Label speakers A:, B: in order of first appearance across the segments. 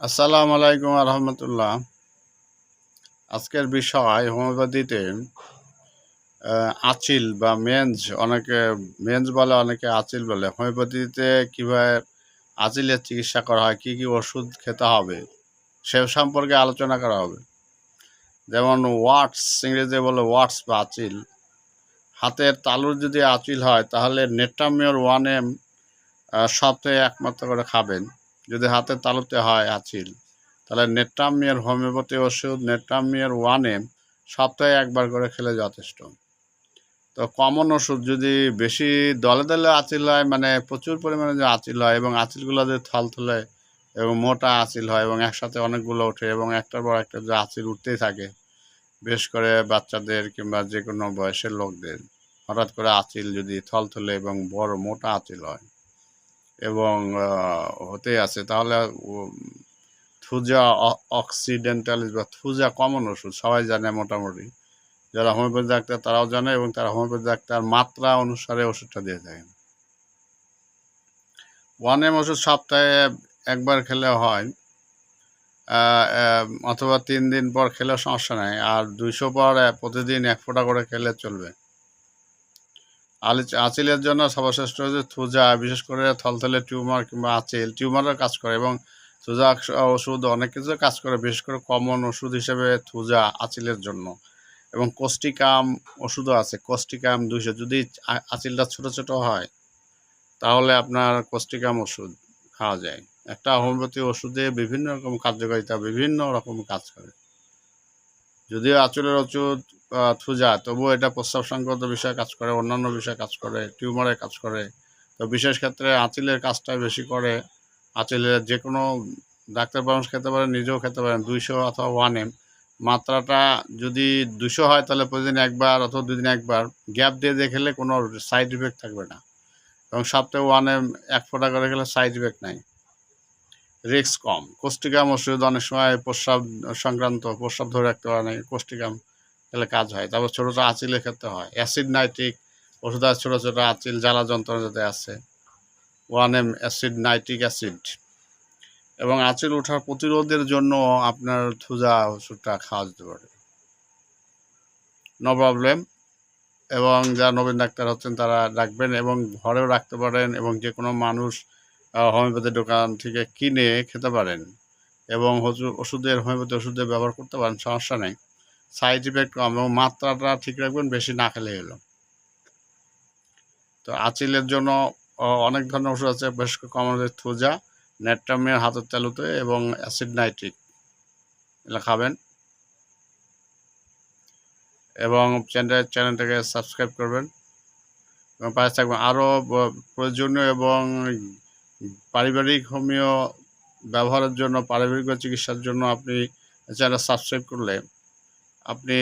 A: আসসালামু আলাইকুম রহমতুল্লাহ। আজকের বিষয় হোমিওপ্যাথিতে আচিল বা মেঞ্জ অনেকে মেঞ্জ বলে অনেকে আচিল বলে। হোমিওপ্যাথিতে কীভাবে আচিলের চিকিৎসা করা হয়, কী কী ওষুধ খেতে হবে, সে সম্পর্কে আলোচনা করা হবে। যেমন ওয়াটস ইংরেজি বলে ওয়াটস বা আচিল। হাতের তালুর যদি আচিল হয়, তাহলে নেটামিওর ওয়ান এম সপ্তাহে একমাত্র করে খাবেন। যদি হাতের তালুতে হয় আচিল, তাহলে নেট্রামিয়ার হোমিওপ্যাথি ওষুধ নেট্রামিয়ার ওয়ান সপ্তাহে একবার করে খেলে যথেষ্ট। তো কমন ওষুধ যদি বেশি দলে দলে আঁচিল হয় মানে প্রচুর পরিমাণে যে আঁচিল হয় এবং আচিলগুলো যে থলথলে এবং মোটা আঁচিল হয় এবং একসাথে অনেকগুলো ওঠে এবং একটার পর একটা যে আঁচিল উঠতেই থাকে, বেশ করে বাচ্চাদের কিংবা যে কোনো বয়সের লোকদের, হঠাৎ করে আঁচিল যদি থলথলে এবং বড় মোটা আঁচিল হয় এবং হতে আছে। তাহলে থুজা অক্সিডেন্টালিস বা থুজা কমন ওষুধ সবাই জানে মোটামুটি। যারা হোমিওপ্যাথি ডাক্তার তারাও জানে এবং তারা হোমিওপ্যাথি ডাক্তার মাত্রা অনুসারে ওষুধটা দিয়ে থাকেন। ওয়ান এম ওষুধ সপ্তাহে একবার খেলে হয় অথবা তিন দিন পর খেলে সমস্যা নেই। আর দুইশো পর প্রতিদিন এক ফোঁটা করে খেলে চলবে। আচিলের জন্য সর্বশ্রেষ্ঠ হচ্ছে থুজা বিশেষ করে থলথলে টিউমার কিংবা আচিল টিউমারের কাজ করে এবং থুজা ওষুধ, অনেক কিছু কাজ করে, বিশেষ করে কমন ওষুধ হিসেবে থুজা আচিলের জন্য। এবং কোস্টিকাম ওষুধও আছে কোস্টিকাম দুইশো। যদি আচিলটা ছোট ছোট হয়, তাহলে আপনার কোস্টিকাম ওষুধ খাওয়া যায়। একটা হোমিওপ্যাথি ওষুধে বিভিন্ন রকম কার্যকারিতা, বিভিন্ন রকম কাজ করে। যদিও আঁচলের ওষুধ থুজা তবুও এটা প্রস্রাব সংক্রান্ত বিষয়ে কাজ করে, অন্যান্য বিষয়ে কাজ করে, টিউমারে কাজ করে। তো বিশেষ ক্ষেত্রে আঁচিলের কাজটা বেশি করে। আঁচিলের যে কোনো ডাক্তার পরামর্শ খেতে পারেন, নিজেও খেতে পারেন, দুইশো অথবা ওয়ান এম মাত্রাটা যদি দুশো হয়, তাহলে প্রতিদিন একবার অথবা দুদিন একবার গ্যাপ দিয়ে দিয়ে খেলে কোনো সাইড ইফেক্ট থাকবে না। এবং সপ্তাহে ওয়ান এম এক ফোঁটা করে খেলে সাইড ইফেক্ট নাই। রিস্ক কম। কোষ্টিকাম ওষুধ অনেক সময় প্রস্রাব সংক্রান্ত, প্রস্রাব ধরে রাখতে পারে না কোষ্টিকাম খেলে কাজ হয়। তারপর ছোটো ছোটো আঁচিলে খেতে হয়। অ্যাসিড নাইট্রিক ওষুধ আছে, ছোটো ছোটো আঁচিল, জ্বালা যন্ত্রণা যাতে আছে। One M acid, nitric acid. এবং আঁচিল ওঠার প্রতিরোধের জন্য আপনার থুজা ওষুধটা খাওয়া যেতে পারে। নো প্রবলেম এবং যারা নবীন ডাক্তার হচ্ছেন, তারা রাখবেন এবং ঘরেও রাখতে পারেন এবং যে কোনো মানুষ হোমিওপ্যাথি দোকান থেকে কিনে খেতে পারেন। এবং ওষুধের হোমিওপ্যাথি ওষুধের ব্যবহার করতে পারেন, সমস্যা নেই। সাইড ইফেক্ট কম এবং মাত্রাটা ঠিক রাখবেন, বেশি না খেলে হলো তো আচিলের জন্য অনেক ধরনের ওষুধ আছে, বেশ কমন থুজা নেট্রামিয়ার হাতের তালুতে এবং অ্যাসিড নাইট্রিক। এগুলো খাবেন। এবং চ্যানেল, চ্যানেলটাকে সাবস্ক্রাইব করবেন। এবং পাশে থাকবেন। আরও প্রয়োজনীয় এবং পারিবারিক হোমিও ব্যবহারের জন্য, পারিবারিক চিকিৎসার জন্য আপনি চ্যানেল সাবস্ক্রাইব করলে আপনি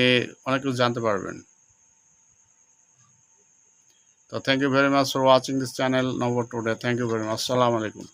A: অনেক কিছু জানতে পারবেন। তো thank you very much for watching this channel number today thank you very much আসসালামু আলাইকুম